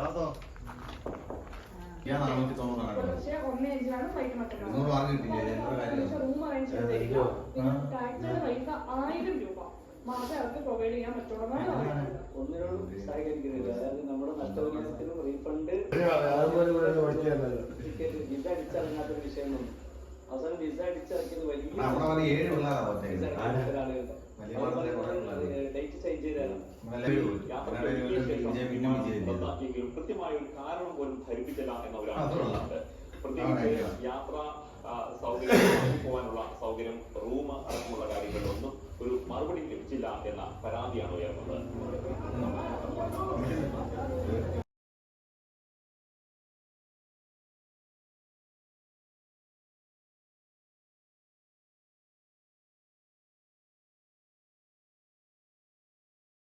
കേട്ടോ ഞാൻ നാനൂറ്റി തൊണ്ണൂറാണ് ഇരുന്നൂറ് മാർക്ക് കിട്ടില്ലേ എത്ര കാര്യം? ആയിരം രൂപ. മാത്രമേ അവർക്ക് പ്രൊവൈഡ് ചെയ്യാൻ പറ്റുള്ളൂ. ഒന്നിനോടും സഹകരിക്കുന്നില്ല അതായത് നമ്മുടെ നഷ്ടപരിഹാരത്തിനും റീഫണ്ട് വിസ അടിച്ചിറങ്ങാത്തൊരു വിഷയമൊന്നും അവസാനം വിസ അടിച്ചിറക്കിയത് വലിയ റദ്ദാക്കിയെങ്കിലും കൃത്യമായ ഒരു കാരണം പോലും ധരിപ്പിച്ചില്ല എന്നവരാണ്. പ്രത്യേകിച്ച് യാത്രാ സൗകര്യം പോകാനുള്ള സൗകര്യം റൂം അടക്കമുള്ള കാര്യങ്ങളിലൊന്നും ഒരു മറുപടി ലഭിച്ചില്ല എന്ന പരാതിയാണ് ഉയർന്നത്.